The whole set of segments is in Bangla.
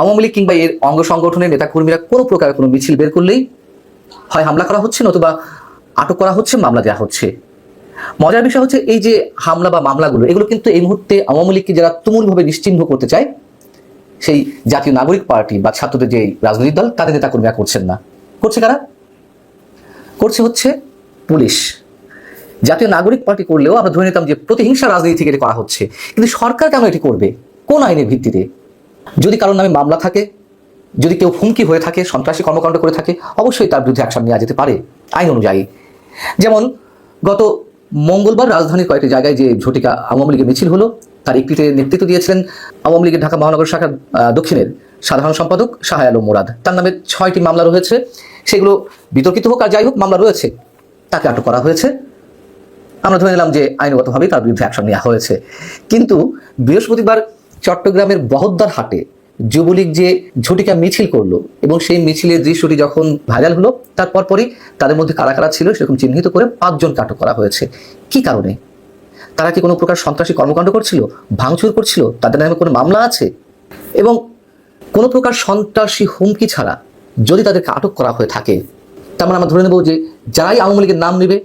আওয়ামী লীগ কিংবা এর অঙ্গ সংগঠনের নেতাকর্মীরা কোনো প্রকার কোনো মিছিল বের করলেই হয় হামলা করা হচ্ছে নতুবা আটক করা হচ্ছে, মামলা দেওয়া হচ্ছে। মজার বিষয় হচ্ছে এই যে হামলা বা মামলাগুলো, এগুলো কিন্তু এই মুহূর্তে আওয়ামী লীগকে যারা তুমুলভাবে নিশ্চিহ্ন করতে চায়, সেই জাতীয় নাগরিক পার্টি বা ছাত্রদের যে রাজনৈতিক দল, তাদের নেতাকর্মীরা করছেন না। করছে কারা? করছে হচ্ছে পুলিশ। জাতীয় নাগরিক পার্টি করলেও আমরা ধরে নিতাম যে প্রতিহিংসা রাজনীতি থেকে এটি করা হচ্ছে। কিন্তু সরকার কেন এটি করবে? কোন আইনের ভিত্তিতে? যদি কারোর নামে মামলা থাকে, যদি কেউ হুমকি হয়ে থাকে, সন্ত্রাসী কর্মকাণ্ড করে থাকে, অবশ্যই তার বিরুদ্ধে অ্যাকশন নেওয়া যেতে পারে, আইন অনুযায়ী। যেমন, গত মঙ্গলবার রাজধানীর কয়েকটি জায়গায় যে ঝটিকা আওয়ামী লীগের মিছিল হলো, তার একটিতে নেতৃত্ব দিয়েছিলেন আওয়ামী লীগের ঢাকা মহানগর শাখার দক্ষিণের সাধারণ সম্পাদক শাহ আলম মুরাদ। তার নামে ছয়টি মামলা রয়েছে, সেগুলো বিতর্কিত হোক আর যাই হোক, মামলা রয়েছে। তাকে আটক করা হয়েছে। আমরা ধরে নিলাম যে আইনগতভাবেই তার বিরুদ্ধে অ্যাকশন নেওয়া হয়েছে। কিন্তু বৃহস্পতিবার চট্টগ্রামের বহদ্দার হাটে যুবলীগ যে ঝুটিকা মিছিল করল এবং সেই মিছিলের দৃশ্যটি যখন ভাইরাল হলো তারপর পরই তাদের মধ্যে কারা কারা ছিল সেরকম চিহ্নিত করে পাঁচজনকে আটক করা হয়েছে। কি কারণে? তারা কি কোনো প্রকার সন্ত্রাসী কর্মকাণ্ড করছিল? ভাঙচুর করছিল? তাদের নামে কোনো মামলা আছে? এবং কোনো প্রকার সন্ত্রাসী হুমকি ছাড়া যদি তাদেরকে আটক করা হয়ে থাকে, তার মানে আমরা ধরে নেব যে যারাই আওয়ামী লীগের নাম নেবে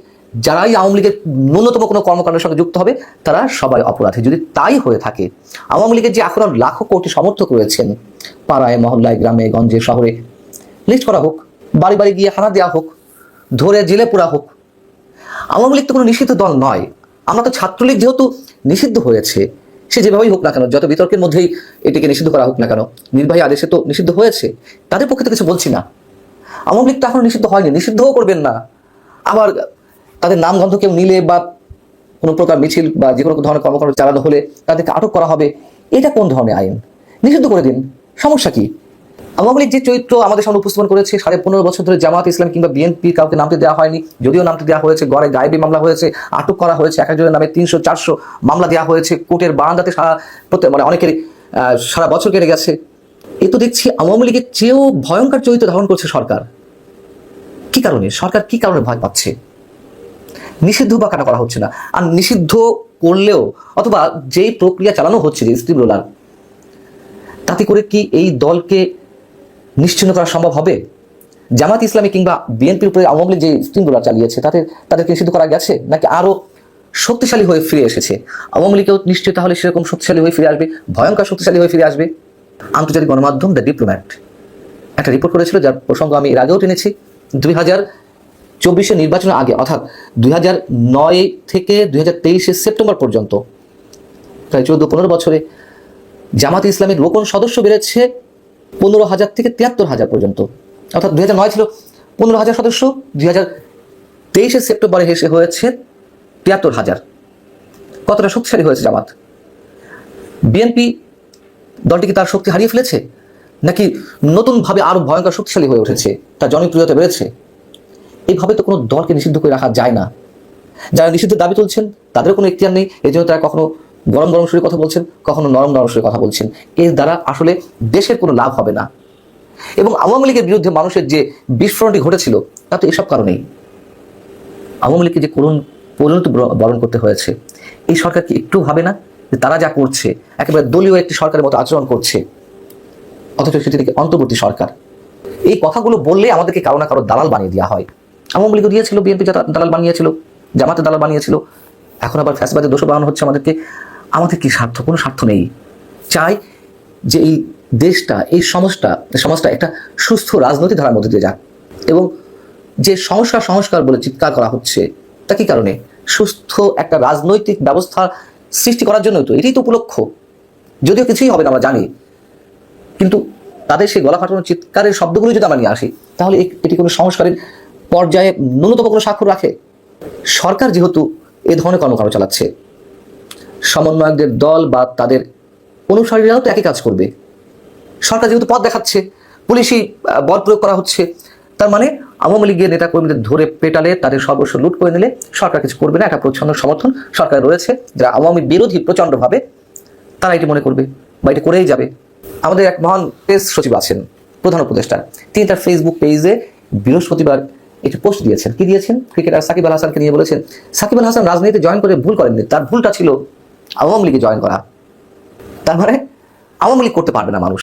যারাই আওয়ামী লীগের ন্যূনতম কোনো কর্মকাণ্ডের সঙ্গে যুক্ত হবে, তারা সবাই অপরাধী। যদি তাই হয়ে থাকে, আওয়ামী লীগের যে এখন লাখো কোটি সমর্থক রয়েছেন, পাড়ায়, মহল্লায়, গ্রামে, গঞ্জে, শহরে, লিস্ট করা হোক, বাড়ি বাড়ি গিয়ে হানা দেওয়া হোক, ধরে জেলে পোড়া হোক, আওয়ামী লীগ তো কোনো নিষিদ্ধ দল নয়। আমরা তো ছাত্রলীগ যেহেতু নিষিদ্ধ হয়েছে, সে যেভাবেই হোক না কেন, যত বিতর্কের মধ্যেই এটিকে নিষিদ্ধ করা হোক না কেন, নির্বাহী আদেশে তো নিষিদ্ধ হয়েছে, তাদের পক্ষে তো কিছু বলছি না। আওয়ামী লীগ তো এখনও নিষিদ্ধ হয়নি, নিষিদ্ধও করবেন না। আবার তাদের নাম গন্ধ কেউ নিলে বা কোনো প্রকার মিছিল বা যে কোনো ধরনের কর্মকাণ্ড চালানো হলে তাদেরকে আটক করা হবে, এটা কোন ধরনের আইন? নিষিদ্ধ করে দিন। সমস্যা কি? আওয়ামী লীগ যে চরিত্র আমাদের সামনে উপস্থাপন করেছে, সাড়ে পনেরো বছর ধরে জামাত ইসলাম কিংবা বিএনপি কাউকে নামতে দেওয়া হয়নি, যদিও নামতে দেওয়া হয়েছে, গড়ে গায়েবী মামলা হয়েছে, আটক করা হয়েছে, এক একজনের নামে তিনশো, চারশো মামলা দেওয়া হয়েছে, কোর্টের বারান্দাতে সারা প্রত্যেক মানে অনেকের সারা বছর কেটে গেছে। এ তো দেখছি আওয়ামী লীগের চেয়েও ভয়ঙ্কর চরিত্র ধারণ করছে সরকার। কি কারণে? সরকার কি কারণে ভয় পাচ্ছে? নিষিদ্ধ বা কেন করা হচ্ছে না? আর নিষিদ্ধ করলেও অথবা যেই প্রক্রিয়া চালানো হচ্ছে স্টিম রোলার তাতে করে কি এই দলকে নিশ্চিন্ন করা সম্ভব হবে? জামাত ইসলামী কিংবা বিএনপির উপরে আওয়ামী লীগ যে স্টিম রোলার চালিয়েছে, তাতে, তাদেরকে নিষিদ্ধ করা গেছে? নাকি আরও শক্তিশালী হয়ে ফিরে এসেছে? আওয়ামী লীগও নিশ্চয়ই তাহলে সেরকম শক্তিশালী হয়ে ফিরে আসবে, ভয়ঙ্কর শক্তিশালী হয়ে ফিরে আসবে? আন্তর্জাতিক গণমাধ্যম দ্য ডিপ্লোম্যাট। একটা রিপোর্ট করেছিল যার প্রসঙ্গ আমি এর আগেও টেনেছি। দুই হাজার চব্বিশে নির্বাচনের আগে, অর্থাৎ দুই নয় থেকে দুই সেপ্টেম্বর পর্যন্ত, প্রায় চৌদ্দ পনেরো বছরে, জামাত ইসলামের রোকন সদস্য বেড়েছে পনেরো হাজার থেকে তিয়াত্তর হাজার পর্যন্ত। অর্থাৎ দুই নয় ছিল পনেরো হাজার সদস্য, দুই হাজার তেইশে সেপ্টেম্বরে এসে হয়েছে তিয়াত্তর হাজার। কতটা শক্তিশালী হয়েছে জামাত? বিএনপি দলটি কি তার শক্তি হারিয়ে ফেলেছে? নাকি নতুনভাবে আরও ভয়ঙ্কর শক্তিশালী হয়ে উঠেছে? তার জনপ্রিয়তা বেড়েছে? এইভাবে তো কোনো দলকে নিষিদ্ধ করে রাখা যায় না। যারা নিষিদ্ধ দাবি তুলছেন তাদের কোনো ইখতিয়ার নেই। এই জন্য তারা কখনো গরম গরম সুরে কথা বলছেন, কখনো নরম নরম সুরে কথা বলছেন। এর দ্বারা আসলে দেশের কোনো লাভ হবে না। এবং আওয়ামী লীগের বিরুদ্ধে মানুষের যে বিস্ফোরণটি ঘটেছিল তা তো এসব কারণেই। আওয়ামী লীগকে যে করুণ পরিণতি বর- বরণ করতে হয়েছে, এই সরকার কি একটু ভাবে না যে তারা যা করছে, একেবারে দলীয় একটি সরকারের মতো আচরণ করছে, অথচ সেটি থেকে অন্তর্বর্তী সরকার? এই কথাগুলো বললে আমাদেরকে কারও না কারও দালাল বানিয়ে দেওয়া হয়। আওয়ামী লীগও দিয়েছিল, বিএনপি দালাল বানিয়েছিল, জামাতে দালাল বানিয়েছিল। এখন আবার ফ্যাসবাদে দোষ বানানো হচ্ছে আমাদেরকে। আমাদের কি স্বার্থ? কোনো স্বার্থ নেই। চাই যে এই দেশটা, এই সমাজটা সমাজটা একটা সুস্থ রাজনৈতিক ধারার মধ্যে দিয়ে যাক। এবং যে সংস্কার সংস্কার বলে চিৎকার করা হচ্ছে, তা কি কারণে? সুস্থ একটা রাজনৈতিক ব্যবস্থা সৃষ্টি করার জন্যই তো, এটাই তো উপলক্ষ। যদিও কিছুই হবে না, আমরা জানি। কিন্তু তাদের সেই গলা ফাটানো চিৎকারের শব্দগুলো যদি আমরা নিয়ে আসি, তাহলে এটি কোনো সংস্কারের পর্যায়ে ন্যূনতম কোনো স্বাক্ষর রাখে? সরকার যেহেতু এ ধরনের কর্মকাণ্ড চালাচ্ছে, সমন্বয়কদের দল বা তাদের অনুসারীরাও তো একই কাজ করবে। সরকার যেহেতু পথ দেখাচ্ছে, পুলিশি বল প্রয়োগ করা হচ্ছে, তার মানে আওয়ামী লীগের নেতা কর্মীদের ধরে পেটালে তাদের সর্বস্ব লুট করে নিলে সরকার কিছু করবে না, একটা প্রচ্ছন্ন সমর্থন সরকার রয়েছে। যারা আওয়ামী বিরোধী প্রচণ্ডভাবে, তারা এটি মনে করবে বা এটি করেই যাবে। আমাদের এক মহান প্রেস সচিব আছেন, প্রধান উপদেষ্টা। তিনি তার ফেসবুক পেজে বৃহস্পতিবার একটি পোস্ট দিয়েছেন। কি দিয়েছেন? ক্রিকেটার সাকিব আল হাসানকে নিয়ে বলেছেন, সাকিব আল হাসান রাজনীতিতে জয়েন করে ভুল করেননি। তার ভুলটা ছিল আওয়ামী লীগে জয়েন করা। তার মানে আওয়ামী লীগ করতে পারবে না মানুষ।